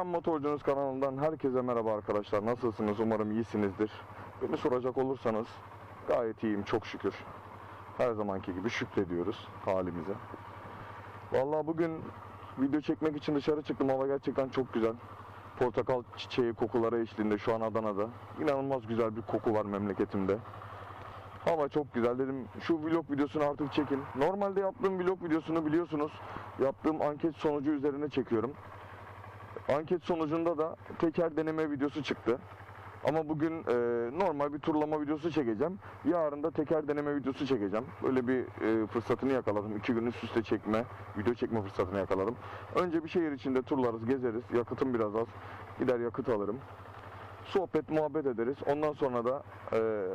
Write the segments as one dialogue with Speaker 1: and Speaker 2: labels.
Speaker 1: Can Motorcunuz kanalından herkese merhaba arkadaşlar. Nasılsınız? Umarım iyisinizdir. Beni soracak olursanız gayet iyiyim çok şükür. Her zamanki gibi şükrediyoruz halimize. Vallahi bugün video çekmek için dışarı çıktım. Hava gerçekten çok güzel. Portakal çiçeği kokuları eşliğinde şu an Adana'da. İnanılmaz güzel bir koku var memleketimde. Hava çok güzel dedim. Şu vlog videosunu artık çekin. Normalde yaptığım vlog videosunu biliyorsunuz. Yaptığım anket sonucu üzerine çekiyorum. Anket sonucunda da teker deneme videosu çıktı. Ama bugün e, normal bir turlama videosu çekeceğim. Yarın da teker deneme videosu çekeceğim. Böyle bir e, fırsatını yakaladım. İki gün üst üste çekme, video çekme fırsatını yakaladım. Önce bir şehir içinde turlarız, gezeriz. Yakıtım biraz az. Gider yakıt alırım. Sohbet, muhabbet ederiz. Ondan sonra da e,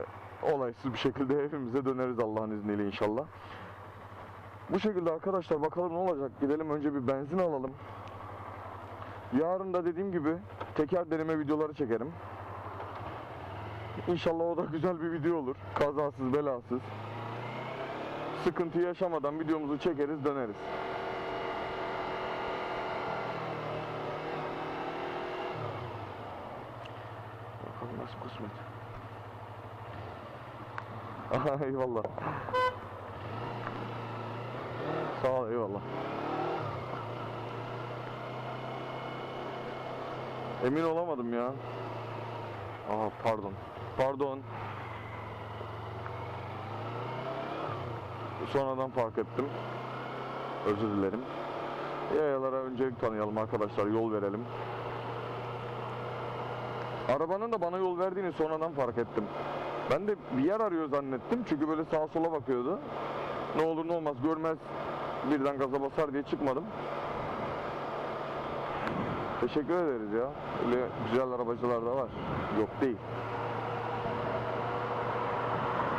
Speaker 1: olaysız bir şekilde evimize döneriz Allah'ın izniyle inşallah. Bu şekilde arkadaşlar bakalım ne olacak. Gidelim önce bir benzin alalım. Yarın da dediğim gibi teker deneme videoları çekerim. İnşallah o da güzel bir video olur. Kazasız belasız. Sıkıntı yaşamadan videomuzu çekeriz döneriz. Bakalım nasıl kısmet. Eyvallah. Sağ ol eyvallah. Emin olamadım ya. Aha pardon. Pardon. Sonradan fark ettim. Özür dilerim. Yayalara öncelik tanıyalım arkadaşlar. Yol verelim. Arabanın da bana yol verdiğini sonradan fark ettim. Ben de bir yer arıyor zannettim. Çünkü böyle sağa sola bakıyordu. Ne olur ne olmaz görmez birden gaza basar diye çıkmadım. Teşekkür ederiz ya. Öyle güzel arabacılar da var. Yok değil.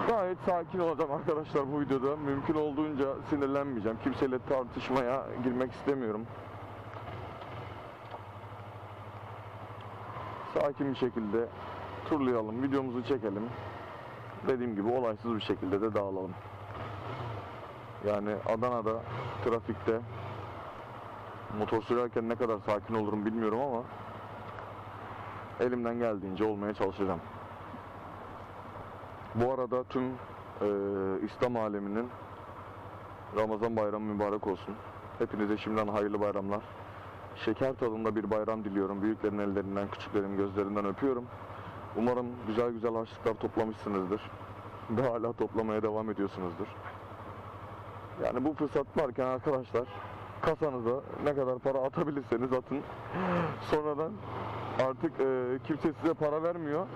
Speaker 1: Gayet sakin olacağım arkadaşlar bu videoda. Mümkün olduğunca sinirlenmeyeceğim. Kimseyle tartışmaya girmek istemiyorum. Sakin bir şekilde turlayalım, videomuzu çekelim. Dediğim gibi olaysız bir şekilde de dağılalım. Yani Adana'da trafikte motor sürerken ne kadar sakin olurum bilmiyorum ama elimden geldiğince olmaya çalışacağım. Bu arada tüm e, İslam aleminin Ramazan bayramı mübarek olsun. Hepinize şimdiden hayırlı bayramlar. Şeker tadında bir bayram diliyorum. Büyüklerin ellerinden, küçüklerin gözlerinden öpüyorum. Umarım güzel güzel harçlıklar toplamışsınızdır. Ve hala toplamaya devam ediyorsunuzdur. Yani bu fırsat varken arkadaşlar kasanıza ne kadar para atabilirseniz atın. Sonradan artık e, kimse size para vermiyor.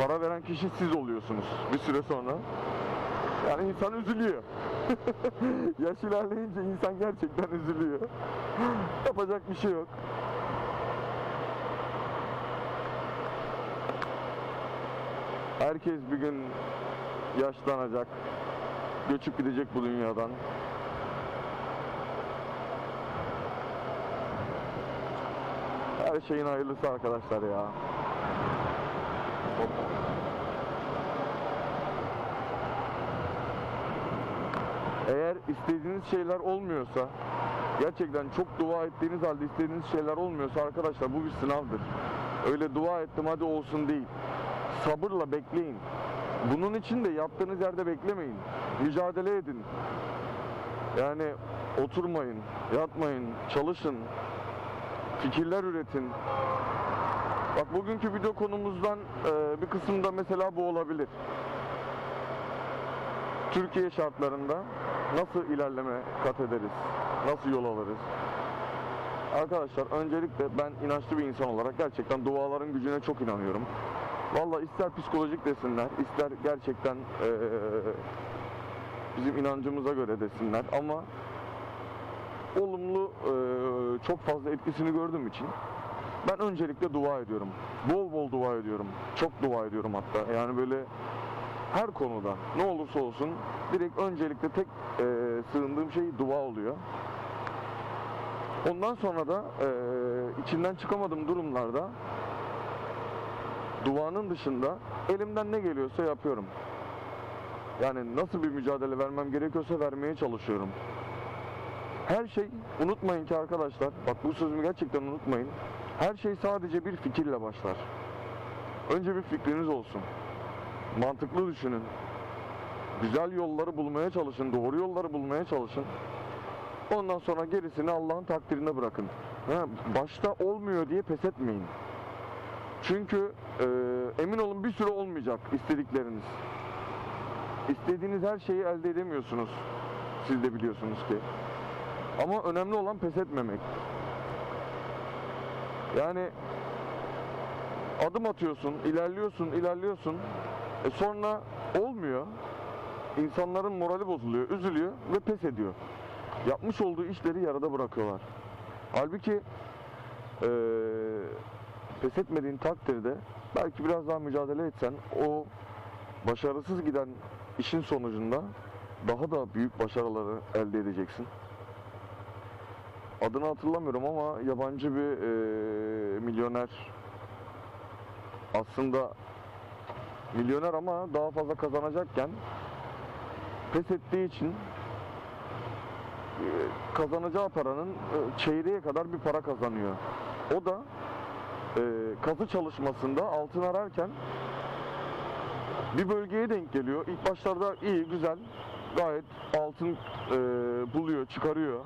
Speaker 1: Para veren kişi siz oluyorsunuz bir süre sonra. Yani insan üzülüyor. Yaş ilerleyince insan gerçekten üzülüyor. Yapacak bir şey yok. Herkes bir gün yaşlanacak. Göçüp gidecek bu dünyadan. Her şeyin hayırlısı arkadaşlar ya. Eğer istediğiniz şeyler olmuyorsa, gerçekten çok dua ettiğiniz halde istediğiniz şeyler olmuyorsa arkadaşlar bu bir sınavdır. Öyle dua ettim hadi olsun değil. Sabırla bekleyin. Bunun için de yattığınız yerde beklemeyin. Mücadele edin. Yani oturmayın, yatmayın, çalışın, fikirler üretin. Bak bugünkü video konumuzdan e, bir kısımda mesela bu olabilir. Türkiye şartlarında nasıl ilerleme kat ederiz? Nasıl yol alırız? Arkadaşlar öncelikle ben inançlı bir insan olarak gerçekten duaların gücüne çok inanıyorum. Valla ister psikolojik desinler, ister gerçekten eee, bizim inancımıza göre desinler ama olumlu eee, çok fazla etkisini gördüğüm için ben öncelikle dua ediyorum. Bol bol dua ediyorum. Çok dua ediyorum hatta. Yani böyle her konuda ne olursa olsun direkt öncelikle tek eee, sığındığım şey dua oluyor. Ondan sonra da eee, içinden çıkamadığım durumlarda duanın dışında elimden ne geliyorsa yapıyorum. Yani nasıl bir mücadele vermem gerekiyorsa vermeye çalışıyorum. Her şey unutmayın ki arkadaşlar bak bu sözümü gerçekten unutmayın. Her şey sadece bir fikirle başlar. Önce bir fikriniz olsun. Mantıklı düşünün. Güzel yolları bulmaya çalışın, doğru yolları bulmaya çalışın. Ondan sonra gerisini Allah'ın takdirine bırakın. Ha, başta olmuyor diye pes etmeyin. Çünkü e, emin olun bir süre olmayacak istedikleriniz. İstediğiniz her şeyi elde edemiyorsunuz. Siz de biliyorsunuz ki. Ama önemli olan pes etmemek. Yani adım atıyorsun, ilerliyorsun, ilerliyorsun. E sonra olmuyor. İnsanların morali bozuluyor, üzülüyor ve pes ediyor. Yapmış olduğu işleri yarıda bırakıyorlar. Halbuki eee pes etmediğin takdirde belki biraz daha mücadele etsen o başarısız giden işin sonucunda daha da büyük başarıları elde edeceksin. Adını hatırlamıyorum ama yabancı bir eee, milyoner aslında milyoner ama daha fazla kazanacakken pes ettiği için eee, kazanacağı paranın eee, çeyreğe kadar bir para kazanıyor. O da eee kazı çalışmasında altın ararken bir bölgeye denk geliyor. İlk başlarda iyi, güzel, gayet altın eee, buluyor, çıkarıyor.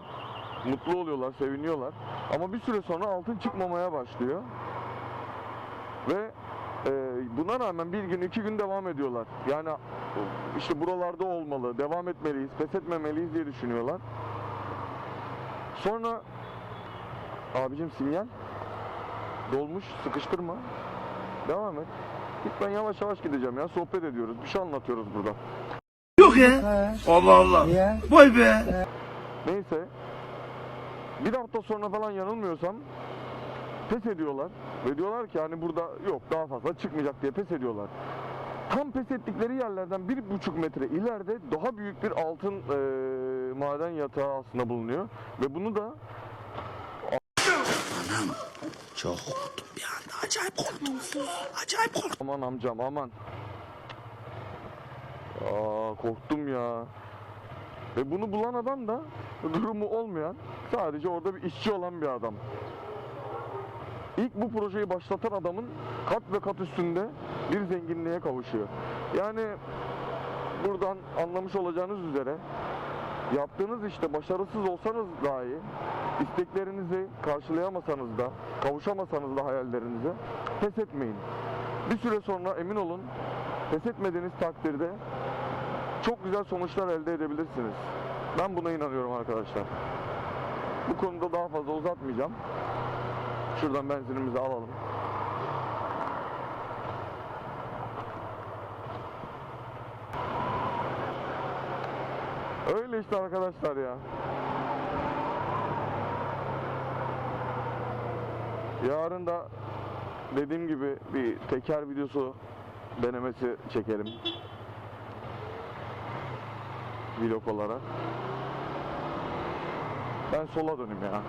Speaker 1: Mutlu oluyorlar, seviniyorlar. Ama bir süre sonra altın çıkmamaya başlıyor. Ve eee, buna rağmen bir gün, iki gün devam ediyorlar. Yani işte buralarda olmalı, devam etmeliyiz, pes etmemeliyiz diye düşünüyorlar. Sonra abicim sinyal dolmuş, sıkıştırma. Devam et. Git ben yavaş yavaş gideceğim ya. Sohbet ediyoruz. Bir şey anlatıyoruz burada.
Speaker 2: Yok ya.
Speaker 3: He.
Speaker 2: Allah Allah.
Speaker 3: Niye?
Speaker 2: Vay be.
Speaker 1: Neyse. Bir hafta sonra falan yanılmıyorsam pes ediyorlar. Ve diyorlar ki hani burada yok daha fazla çıkmayacak diye pes ediyorlar. Tam pes ettikleri yerlerden bir buçuk metre ileride daha büyük bir altın eee, maden yatağı aslında bulunuyor. Ve bunu da
Speaker 2: Çok korktum bir anda. Acayip korktum. Acayip korktum.
Speaker 1: aman amcam aman. Aa, korktum ya. Ve bunu bulan adam da durumu olmayan sadece orada bir işçi olan bir adam. İlk bu projeyi başlatan adamın kat ve kat üstünde bir zenginliğe kavuşuyor. Yani buradan anlamış olacağınız üzere yaptığınız işte başarısız olsanız dahi isteklerinizi karşılayamasanız da kavuşamasanız da hayallerinize pes etmeyin. Bir süre sonra emin olun pes etmediğiniz takdirde çok güzel sonuçlar elde edebilirsiniz. Ben buna inanıyorum arkadaşlar. Bu konuda daha fazla uzatmayacağım. Şuradan benzinimizi alalım. Öyle işte arkadaşlar ya. Yarın da dediğim gibi bir teker videosu denemesi çekelim. Vlog olarak. Ben sola döneyim ya.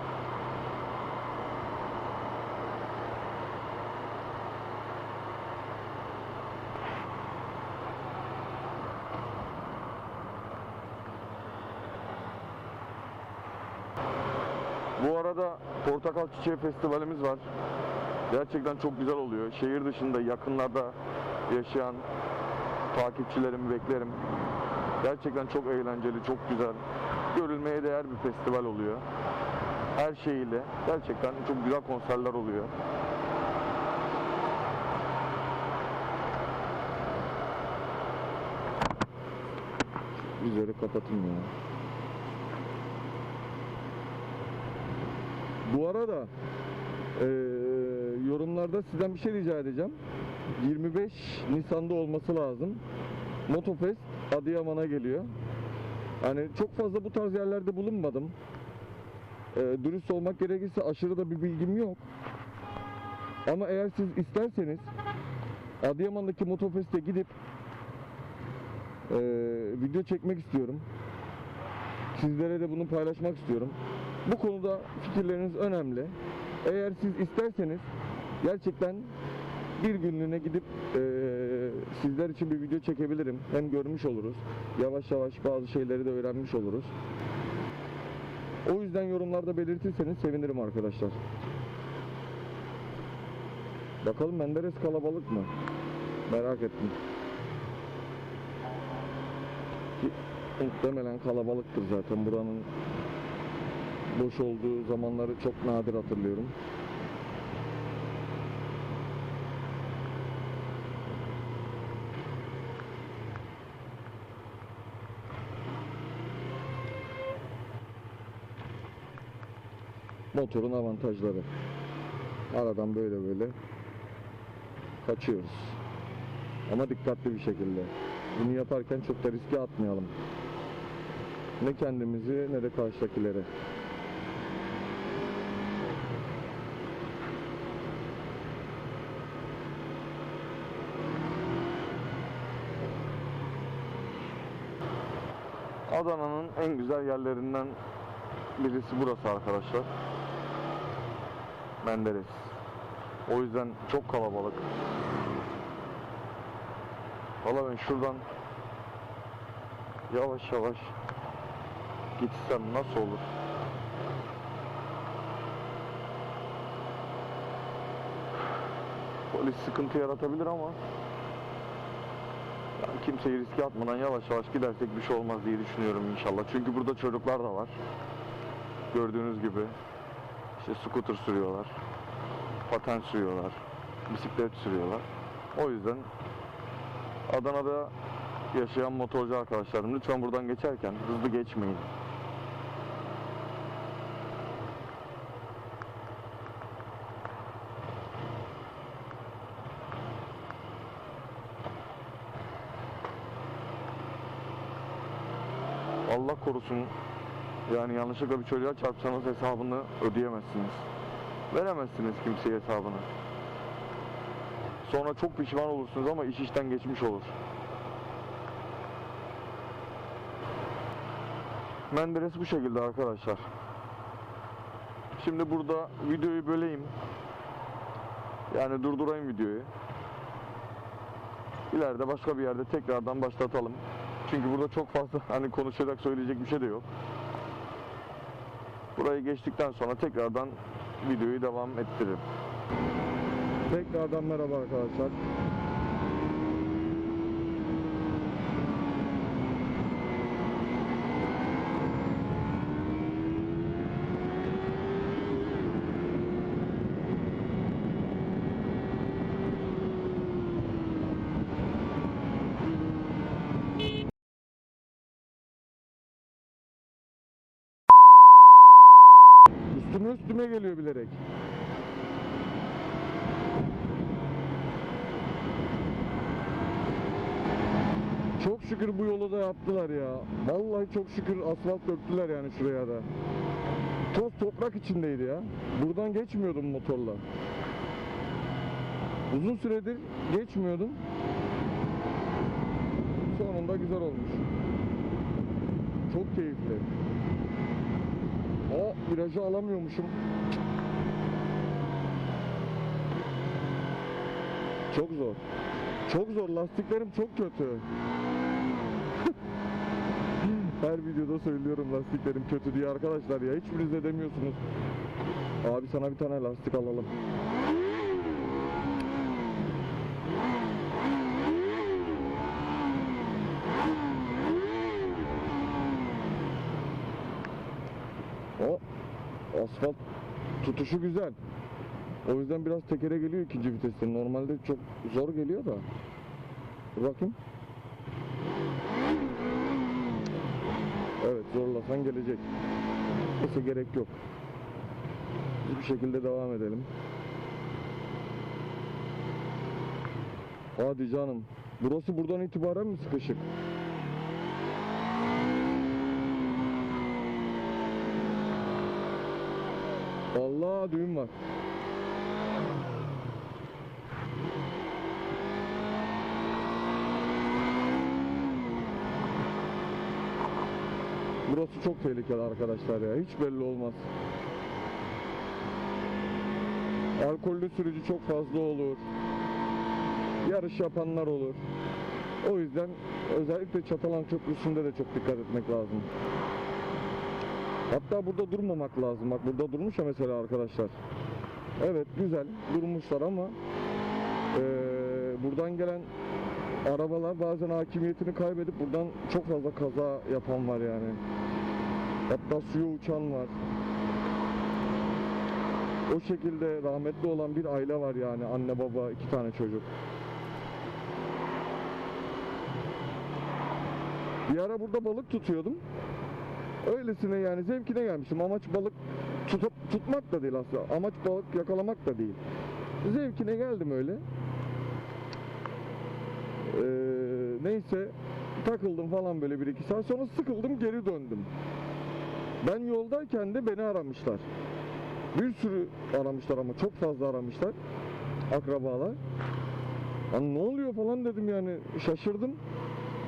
Speaker 1: Bu arada Portakal Çiçeği Festivalimiz var. Gerçekten çok güzel oluyor. Şehir dışında yakınlarda yaşayan takipçilerimi beklerim. Gerçekten çok eğlenceli, çok güzel. Görülmeye değer bir festival oluyor. Her şeyiyle. Gerçekten çok güzel konserler oluyor. Üzeri kapatın ya. Bu arada eee, yorumlarda sizden bir şey rica edeceğim. 25 Nisan'da olması lazım. Motofest Adıyaman'a geliyor. Hani çok fazla bu tarz yerlerde bulunmadım. Eee, dürüst olmak gerekirse aşırı da bir bilgim yok. Ama eğer siz isterseniz Adıyaman'daki Motofest'e gidip eee, video çekmek istiyorum. Sizlere de bunu paylaşmak istiyorum. Bu konuda fikirleriniz önemli. Eğer siz isterseniz gerçekten bir günlüğüne gidip eee, sizler için bir video çekebilirim. Hem görmüş oluruz. Yavaş yavaş bazı şeyleri de öğrenmiş oluruz. O yüzden yorumlarda belirtirseniz sevinirim arkadaşlar. Bakalım Menderes kalabalık mı? Merak ettim. Ki muhtemelen kalabalıktır zaten buranın boş olduğu zamanları çok nadir hatırlıyorum. Motorun avantajları. Aradan böyle böyle kaçıyoruz. Ama dikkatli bir şekilde. Bunu yaparken çok da riske atmayalım. Ne kendimizi ne de karşıdakileri. Adana'nın en güzel yerlerinden birisi burası arkadaşlar. Menderes. O yüzden çok kalabalık. Valla ben şuradan yavaş yavaş gitsem nasıl olur? Polis sıkıntı yaratabilir ama yani kimseyi riske atmadan yavaş yavaş gidersek bir şey olmaz diye düşünüyorum inşallah. Çünkü burada çocuklar da var. Gördüğünüz gibi işte scooter sürüyorlar, paten sürüyorlar, bisiklet sürüyorlar. O yüzden Adana'da yaşayan motorcu arkadaşlarım lütfen buradan geçerken hızlı geçmeyin. Allah korusun yani yanlışlıkla bir çocuğa çarpsanız hesabını ödeyemezsiniz. Veremezsiniz kimseye hesabını. Sonra çok pişman olursunuz ama iş işten geçmiş olur. Menderes bu şekilde arkadaşlar. Şimdi burada videoyu böleyim. Yani durdurayım videoyu. İleride başka bir yerde tekrardan başlatalım. Çünkü burada çok fazla hani konuşacak söyleyecek bir şey de yok. Burayı geçtikten sonra tekrardan videoyu devam ettiririm. Tekrardan merhaba arkadaşlar. Üstüme geliyor bilerek. Çok şükür bu yolu da yaptılar ya. Vallahi çok şükür asfalt döktüler yani şuraya da. Toz toprak içindeydi ya. Buradan geçmiyordum motorla. Uzun süredir geçmiyordum. Sonunda güzel olmuş. Çok keyifli. O virajı alamıyormuşum. Çok zor. Çok zor. Lastiklerim çok kötü. Her videoda söylüyorum lastiklerim kötü diye arkadaşlar ya. Hiçbiriniz de demiyorsunuz. Abi sana bir tane lastik alalım. O asfalt tutuşu güzel. O yüzden biraz tekere geliyor ikinci viteste. Normalde çok zor geliyor da. Dur bakayım. Evet zorlasan gelecek. Neyse gerek yok. Biz bir şekilde devam edelim. Hadi canım. Burası buradan itibaren mi sıkışık? Allah düğün var. Burası çok tehlikeli arkadaşlar ya. Hiç belli olmaz. Alkollü sürücü çok fazla olur. Yarış yapanlar olur. O yüzden özellikle Çatalan Köprüsü'nde de çok dikkat etmek lazım. Hatta burada durmamak lazım. Bak burada durmuş ya mesela arkadaşlar. Evet güzel durmuşlar ama Ee, buradan gelen arabalar bazen hakimiyetini kaybedip buradan çok fazla kaza yapan var yani. Hatta suya uçan var. O şekilde rahmetli olan bir aile var yani anne baba iki tane çocuk. Bir ara burada balık tutuyordum. Öylesine yani zevkine gelmişim. Amaç balık tutup tutmak da değil aslında. Amaç balık yakalamak da değil. Zevkine geldim öyle. Ee, neyse takıldım falan böyle bir iki saat sonra sıkıldım geri döndüm. Ben yoldayken de beni aramışlar. Bir sürü aramışlar ama çok fazla aramışlar. Akrabalar. Hani ne oluyor falan dedim yani şaşırdım.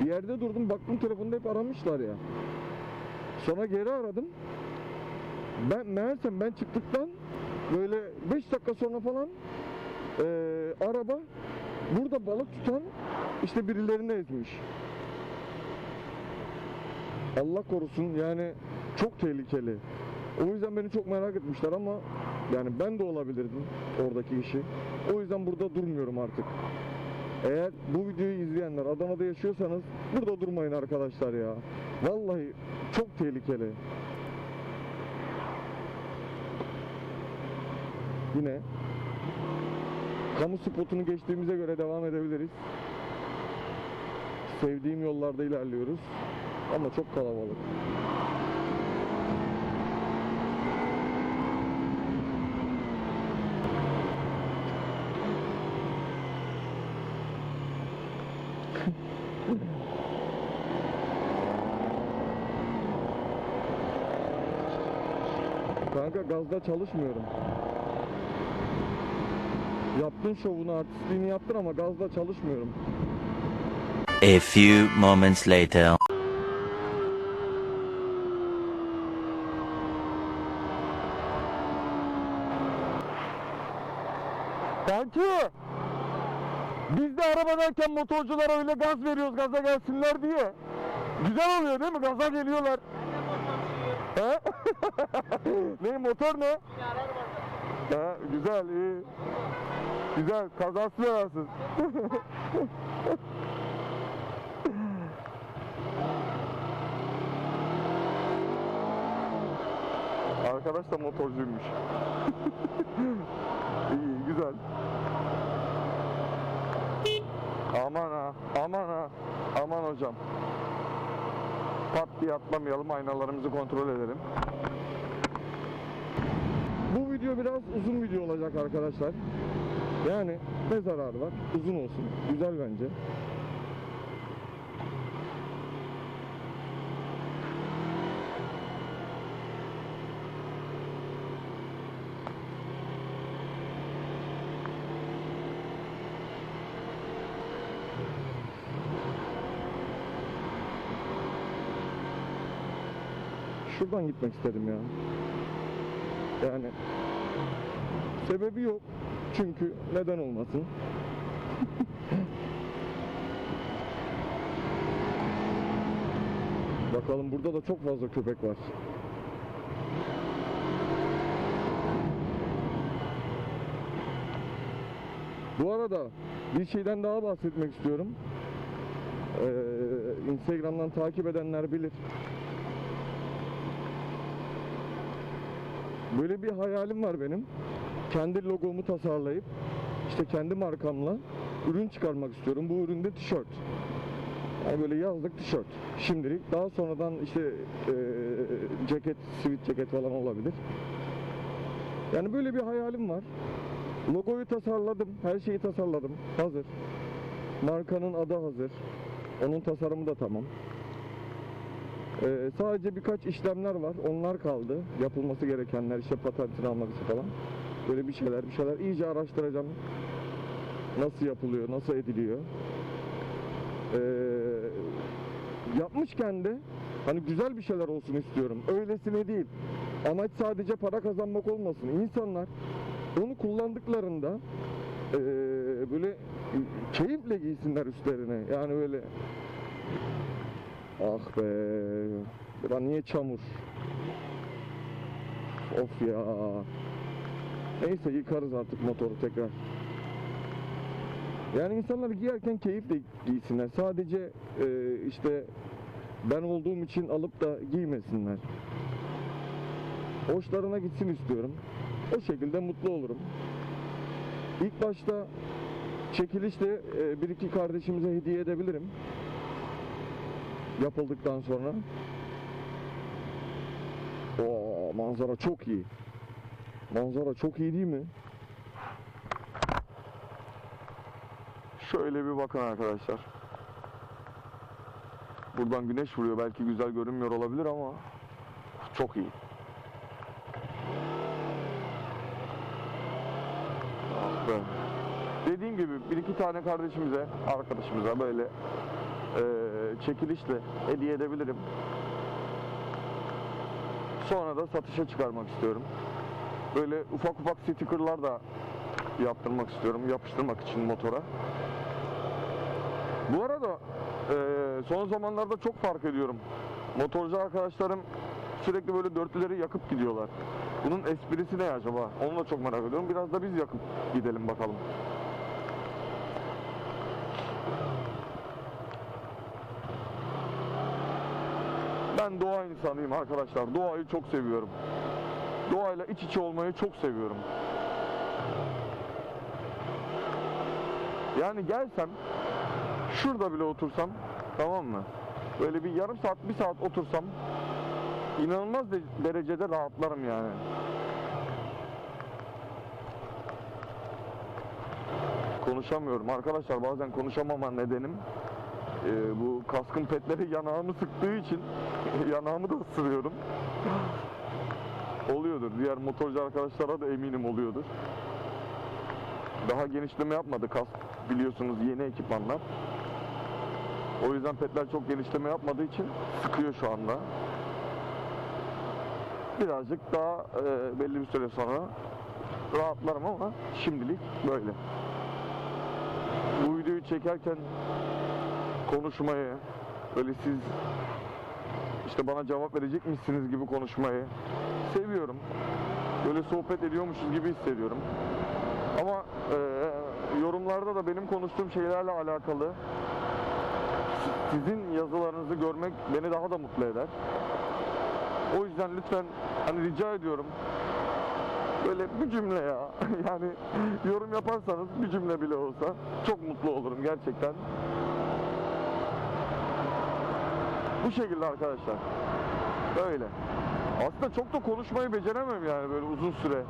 Speaker 1: Bir yerde durdum baktım telefonda hep aramışlar ya. Sonra geri aradım. Ben meğersem ben çıktıktan böyle 5 dakika sonra falan eee, araba burada balık tutan işte birilerini ezmiş. Allah korusun yani çok tehlikeli. O yüzden beni çok merak etmişler ama yani ben de olabilirdim oradaki işi. O yüzden burada durmuyorum artık. Eğer bu videoyu izleyenler Adana'da yaşıyorsanız burada durmayın arkadaşlar ya. Vallahi çok tehlikeli. Yine kamu spotunu geçtiğimize göre devam edebiliriz. Sevdiğim yollarda ilerliyoruz. Ama çok kalabalık. Gazda çalışmıyorum. Yaptın şovunu, artistliğini yaptın ama gazda çalışmıyorum.
Speaker 3: A few moments later.
Speaker 1: Kanki! Biz de arabadayken motorculara öyle gaz veriyoruz gaza gelsinler diye. Güzel oluyor değil mi? Gaza geliyorlar. He? ne motor ne? Ha, güzel iyi. Güzel kazasız belasız. Arkadaş da motorcuymuş. İyi güzel. Aman ha, aman ha, aman hocam. Pat diye atlamayalım, aynalarımızı kontrol edelim. Bu video biraz uzun video olacak arkadaşlar. Yani ne zararı var? Uzun olsun. Güzel bence. Şuradan gitmek istedim ya. Yani sebebi yok. Çünkü neden olmasın? Bakalım burada da çok fazla köpek var. Bu arada bir şeyden daha bahsetmek istiyorum. Ee, Instagram'dan takip edenler bilir. Böyle bir hayalim var benim. Kendi logomu tasarlayıp işte kendi markamla ürün çıkarmak istiyorum. Bu üründe tişört. Yani böyle yazlık tişört. Şimdilik daha sonradan işte eee, ceket, sweat ceket falan olabilir. Yani böyle bir hayalim var. Logoyu tasarladım. Her şeyi tasarladım. Hazır. Markanın adı hazır. Onun tasarımı da tamam. Ee, sadece birkaç işlemler var. Onlar kaldı. Yapılması gerekenler, işte patentini için falan. Böyle bir şeyler, bir şeyler iyice araştıracağım. Nasıl yapılıyor, nasıl ediliyor. Ee, yapmışken de hani güzel bir şeyler olsun istiyorum. Öylesine değil. Amaç sadece para kazanmak olmasın. İnsanlar onu kullandıklarında ee, böyle keyifle giysinler üstlerine. Yani böyle Ah be. Bura niye çamur? Of ya. Neyse yıkarız artık motoru tekrar. Yani insanlar giyerken keyifle giysinler. Sadece e, işte ben olduğum için alıp da giymesinler. Hoşlarına gitsin istiyorum. O şekilde mutlu olurum. İlk başta çekilişte e, bir iki kardeşimize hediye edebilirim. Yapıldıktan sonra. Oo, manzara çok iyi. Manzara çok iyi değil mi? Şöyle bir bakın arkadaşlar. Buradan güneş vuruyor. Belki güzel görünmüyor olabilir ama çok iyi. Dediğim gibi bir iki tane kardeşimize, arkadaşımıza böyle eee, çekilişle hediye edebilirim. Sonra da satışa çıkarmak istiyorum. Böyle ufak ufak stickerlar da yaptırmak istiyorum. Yapıştırmak için motora. Bu arada son zamanlarda çok fark ediyorum. Motorcu arkadaşlarım sürekli böyle dörtlüleri yakıp gidiyorlar. Bunun esprisi ne acaba? Onu da çok merak ediyorum. Biraz da biz yakıp gidelim bakalım. Doğa insanıyım arkadaşlar. Doğayı çok seviyorum. Doğayla iç içe olmayı çok seviyorum. Yani gelsem şurada bile otursam tamam mı? Böyle bir yarım saat bir saat otursam inanılmaz de- derecede rahatlarım yani. Konuşamıyorum arkadaşlar bazen konuşamama nedenim kaskın petleri yanağımı sıktığı için yanağımı da ısırıyorum. oluyordur. Diğer motorcu arkadaşlara da eminim oluyordur. Daha genişleme yapmadı kask biliyorsunuz yeni ekipmanlar. O yüzden petler çok genişleme yapmadığı için sıkıyor şu anda. Birazcık daha e, belli bir süre sonra rahatlarım ama şimdilik böyle. Bu videoyu çekerken konuşmayı, böyle siz işte bana cevap verecek misiniz gibi konuşmayı seviyorum. Böyle sohbet ediyormuşuz gibi hissediyorum. Ama e, yorumlarda da benim konuştuğum şeylerle alakalı sizin yazılarınızı görmek beni daha da mutlu eder. O yüzden lütfen hani rica ediyorum böyle bir cümle ya yani yorum yaparsanız bir cümle bile olsa çok mutlu olurum gerçekten. Bu şekilde arkadaşlar. Böyle. Aslında çok da konuşmayı beceremem yani böyle uzun süre.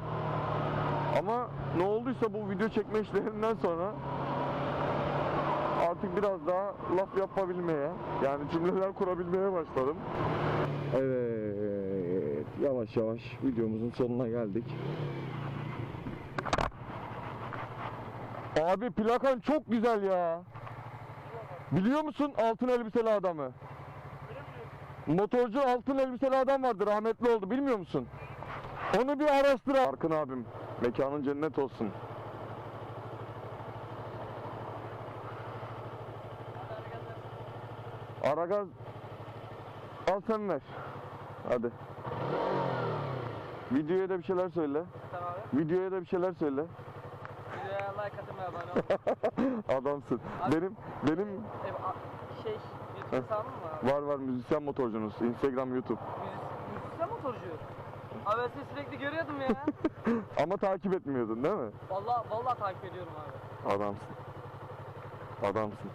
Speaker 1: Ama ne olduysa bu video çekme işlerinden sonra artık biraz daha laf yapabilmeye yani cümleler kurabilmeye başladım. Evet yavaş yavaş videomuzun sonuna geldik. Abi plakan çok güzel ya. Biliyor musun altın elbiseli adamı? Motorcu altın elbiseli adam vardı rahmetli oldu bilmiyor musun? Onu bir araştır. Arkın abim mekanın cennet olsun. Aragaz al sen ver. Hadi. Videoya da bir şeyler söyle.
Speaker 4: Tamam abi.
Speaker 1: Videoya da bir şeyler söyle.
Speaker 4: Videoya like atın ve abone olun.
Speaker 1: Adamsın.
Speaker 4: Abi-
Speaker 1: Benim benim
Speaker 4: E, a- şey, Mı var?
Speaker 1: var var müzisyen motorcunuz. Instagram, YouTube.
Speaker 4: Müzis- Müzisyen motorcu. Abi ben seni sürekli görüyordum ya.
Speaker 1: Ama takip etmiyordun değil mi?
Speaker 4: Vallahi vallahi takip ediyorum abi.
Speaker 1: Adamsın. Adamsın.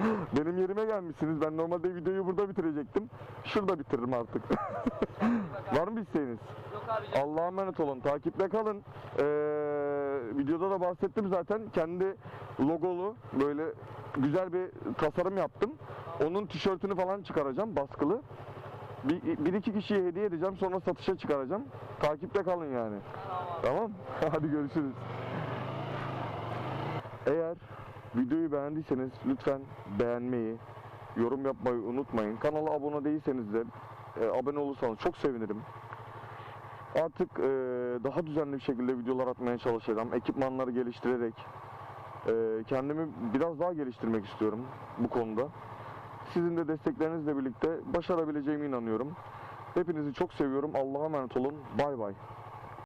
Speaker 1: Benim yerime gelmişsiniz. Ben normalde videoyu burada bitirecektim. Şurada bitiririm artık.
Speaker 4: Bak abi.
Speaker 1: Var mı isteğiniz?
Speaker 4: Yok abi canım.
Speaker 1: Allah'a emanet olun. Takipte kalın. Ee, videoda da bahsettim zaten. Kendi logolu böyle güzel bir tasarım yaptım. Onun tişörtünü falan çıkaracağım baskılı. Bir, bir iki kişiye hediye edeceğim sonra satışa çıkaracağım. Takipte kalın yani. Tamam. Hadi görüşürüz. Eğer videoyu beğendiyseniz lütfen beğenmeyi, yorum yapmayı unutmayın. Kanala abone değilseniz de e, abone olursanız çok sevinirim. Artık e, daha düzenli bir şekilde videolar atmaya çalışacağım. Ekipmanları geliştirerek e, kendimi biraz daha geliştirmek istiyorum bu konuda. Sizin de desteklerinizle birlikte başarabileceğime inanıyorum. Hepinizi çok seviyorum. Allah'a emanet olun. Bay bay.